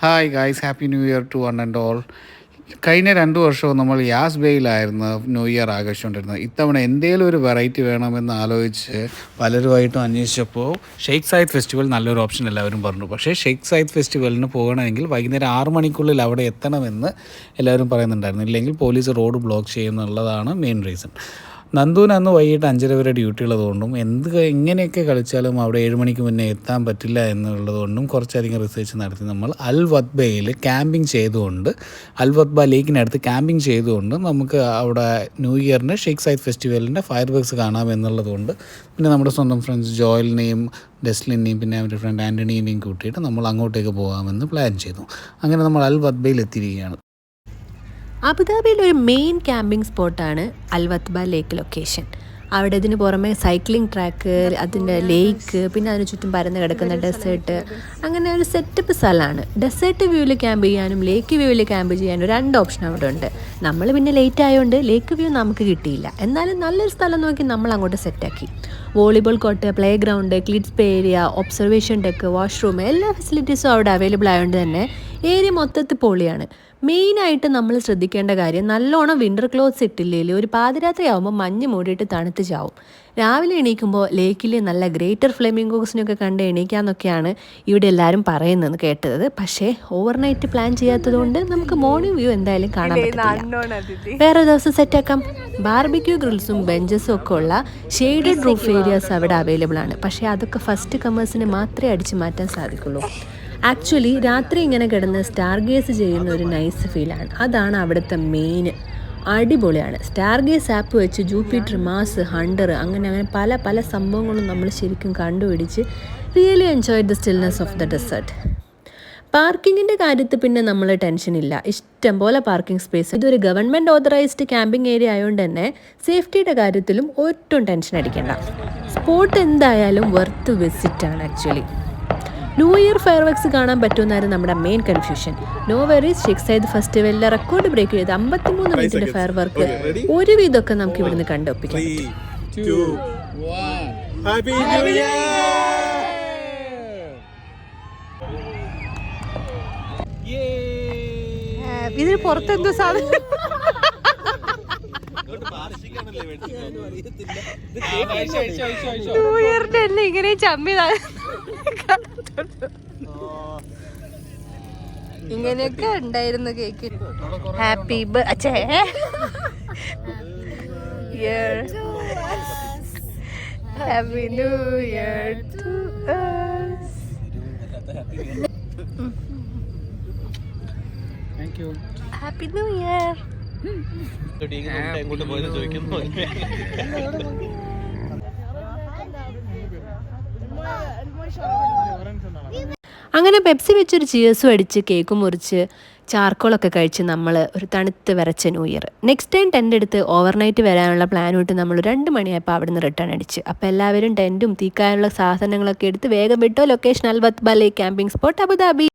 Hi guys happy new year two one and all കഴിഞ്ഞ രണ്ട് വർഷവും നമ്മൾ യാസ് ബേയിലായിരുന്നു ന്യൂ ഇയർ ആഘോഷിച്ചുകൊണ്ടിരുന്നത്. ഇത്തവണ എന്തെങ്കിലും ഒരു വെറൈറ്റി വേണമെന്ന് ആലോചിച്ച് പലരുമായിട്ടും അന്വേഷിച്ചപ്പോൾ ഷെയ്ഖ് സായിദ് ഫെസ്റ്റിവൽ നല്ലൊരു ഓപ്ഷൻ എല്ലാവരും പറഞ്ഞു. പക്ഷേ ഷെയ്ഖ് സായിദ് ഫെസ്റ്റിവലിന് പോകണമെങ്കിൽ വൈകുന്നേരം ആറ് മണിക്കുള്ളിൽ അവിടെ എത്തണമെന്ന് എല്ലാവരും പറയുന്നുണ്ടായിരുന്നു. ഇല്ലെങ്കിൽ പോലീസ് റോഡ് ബ്ലോക്ക് ചെയ്യുന്നുള്ളതാണ് മെയിൻ റീസൺ നന്ദുവിന് അന്ന് വൈകിട്ട് അഞ്ചര വരെ ഡ്യൂട്ടി ഉള്ളതുകൊണ്ടും എന്ത് എങ്ങനെയൊക്കെ കളിച്ചാലും അവിടെ ഏഴ് മണിക്ക് മുന്നേ എത്താൻ പറ്റില്ല എന്നുള്ളതുകൊണ്ടും കുറച്ചധികം റിസർച്ച് നടത്തി നമ്മൾ അൽ വത്ബയിൽ ക്യാമ്പിംഗ് ചെയ്തുകൊണ്ട് അൽ വത്ബ ലേക്കിനടുത്ത് ക്യാമ്പിംഗ് ചെയ്തുകൊണ്ട് നമുക്ക് അവിടെ ന്യൂ ഇയറിന് ഷെയ്ഖ് സൈദ് ഫെസ്റ്റിവലിന്റെ ഫയർ വർക്ക്സ് കാണാം എന്നുള്ളതുകൊണ്ട് പിന്നെ നമ്മുടെ സ്വന്തം ഫ്രണ്ട്സ് ജോയലിനെയും ഡെസ്ലിനെയും പിന്നെ അവരുടെ ഫ്രണ്ട് ആന്റണിയെയും കൂട്ടിയിട്ട് നമ്മൾ അങ്ങോട്ടേക്ക് പോകാമെന്ന് പ്ലാൻ ചെയ്തു. അങ്ങനെ നമ്മൾ അൽ വത്ബയിൽ എത്തിയിരിക്കുകയാണ്. അബുദാബിയിലെ ഒരു മെയിൻ ക്യാമ്പിംഗ് സ്പോട്ടാണ് അൽവത്ബ ലേക്ക് ലൊക്കേഷൻ അവിടെ ഇതിന് പുറമെ സൈക്ലിംഗ് ട്രാക്ക് അതിന്റെ ലേക്ക് പിന്നെ അതിന് ചുറ്റും പരന്ന് കിടക്കുന്ന ഡെസേർട്ട് അങ്ങനെ ഒരു സെറ്റപ്പ് സ്ഥലമാണ്. ഡെസേർട്ട് വ്യൂവിൽ ക്യാമ്പ് ചെയ്യാനും ലേക്ക് വ്യൂവിൽ ക്യാമ്പ് ചെയ്യാനും രണ്ട് ഓപ്ഷൻ അവിടെ ഉണ്ട്. നമ്മൾ പിന്നെ ലേറ്റ് ആയതുകൊണ്ട് ലേക്ക് വ്യൂ നമുക്ക് കിട്ടിയില്ല. എന്നാലും നല്ലൊരു സ്ഥലം നോക്കി നമ്മൾ അങ്ങോട്ട് സെറ്റാക്കി volleyball court playground kids pay area observation deck washroom എല്ലാ ഫെസിലിറ്റീസും അവിടെ അവൈലബിൾ ആയതുകൊണ്ട് തന്നെ ഏരിയ മൊത്തത്തിൽ പൊളിയാണ്. മെയിനായിട്ട് നമ്മൾ ശ്രദ്ധിക്കേണ്ട കാര്യം നല്ലോണം വിന്റർ ക്ലോത്ത്സ് ഇട്ടില്ലെങ്കിൽ ഒരു പാതിരാത്രി ആകുമ്പോൾ മഞ്ഞ് മൂടിയിട്ട് തണുത്ത് ചാവും. രാവിലെ എണീക്കുമ്പോൾ ലേക്കിലെ നല്ല ഗ്രേറ്റർ ഫ്ലെമിംഗോസിനൊക്കെ കണ്ട് എണീക്കാമെന്നൊക്കെയാണ് ഇവിടെ എല്ലാവരും പറയുന്നത് കേട്ടത്. പക്ഷേ ഓവർനൈറ്റ് പ്ലാൻ ചെയ്യാത്തതുകൊണ്ട് നമുക്ക് മോർണിംഗ് വ്യൂ എന്തായാലും കാണാൻ പറ്റില്ല വേറെ ദിവസം സെറ്റാക്കാം ബാർബിക്യൂ ഗ്രിൽസും ബെഞ്ചസും ഒക്കെ ഉള്ള ഷെയ്ഡഡ് റൂഫ് ഏരിയാസ് അവിടെ അവൈലബിൾ ആണ്. പക്ഷേ അതൊക്കെ ഫസ്റ്റ് കമേഴ്സിന് മാത്രമേ അടിച്ചു മാറ്റാൻ സാധിക്കുള്ളൂ. ആക്ച്വലി രാത്രി ഇങ്ങനെ കിടന്ന് സ്റ്റാർ ഗേസ് ചെയ്യുന്ന ഒരു നൈസ് ഫീലാണ് അതാണ് അവിടുത്തെ മെയിൻ അടിപൊളിയാണ്. സ്റ്റാർ ഗേസ് ആപ്പ് വെച്ച് ജൂപ്പിറ്റർ മാസ് ഹണ്ടർ അങ്ങനെ അങ്ങനെ പല പല സംഭവങ്ങളും നമ്മൾ ശരിക്കും കണ്ടുപിടിച്ച് really enjoy the stillness of the desert പാർക്കിങ്ങിന്റെ കാര്യത്തിൽ പിന്നെ നമ്മൾ ടെൻഷൻ ഇല്ല. ഇഷ്ടം പോലെ പാർക്കിംഗ് സ്പേസ് ഇതൊരു ഗവൺമെന്റ് ഓതറൈസ്ഡ് ക്യാമ്പിംഗ് ഏരിയ ആയതുകൊണ്ട് തന്നെ സേഫ്റ്റിയുടെ കാര്യത്തിലും ഒട്ടും ടെൻഷൻ അടിക്കേണ്ട. സ്പോട്ട് എന്തായാലും വർത്ത് വിസിറ്റ് ആണ് actually new year fireworks കാണാൻ പറ്റുമെന്നായിരുന്നു നമ്മുടെ main confusion no worries Sheikh Zayed ഫെസ്റ്റിവലിലെ record break ചെയ്ത് അമ്പത്തിമൂന്ന് മിനിറ്റിന്റെ ഫയർ വർക്ക് ഒരു ഒരുവിധമൊക്കെ നമുക്ക് ഇവിടുന്ന് കണ്ടൊപ്പിക്കാം Happy പുറത്ത് എന്തോ ഇതിന് സാധനം? ന്യൂ തന്നെ ഇങ്ങനെ ചമ്മി ഇങ്ങനെയൊക്കെ ഉണ്ടായിരുന്നു cake. Happy year happy new year to happy new year എങ്ങോട്ട് പോയത് ചോദിക്കുന്നു. അങ്ങനെ പെപ്സി വെച്ചൊരു ചിയേഴ്സും അടിച്ച് കേക്ക് മുറിച്ച് ചാർക്കോളൊക്കെ കഴിച്ച് നമ്മൾ ഒരു തണുത്ത് വരച്ച new year next time tent എടുത്ത് ഓവർനൈറ്റ് വരാനുള്ള പ്ലാൻ ഇട്ട് നമ്മൾ രണ്ട് മണിയായപ്പോൾ അവിടെ നിന്ന് റിട്ടേൺ അടിച്ച്. അപ്പോൾ എല്ലാവരും ടെന്റും തീക്കാനുള്ള സാധനങ്ങളൊക്കെ എടുത്ത് വേഗം വിട്ടോ ലൊക്കേഷൻ അൽബത്ത് ബലേ ക്യാമ്പിംഗ് സ്പോട്ട് അബുദാബി.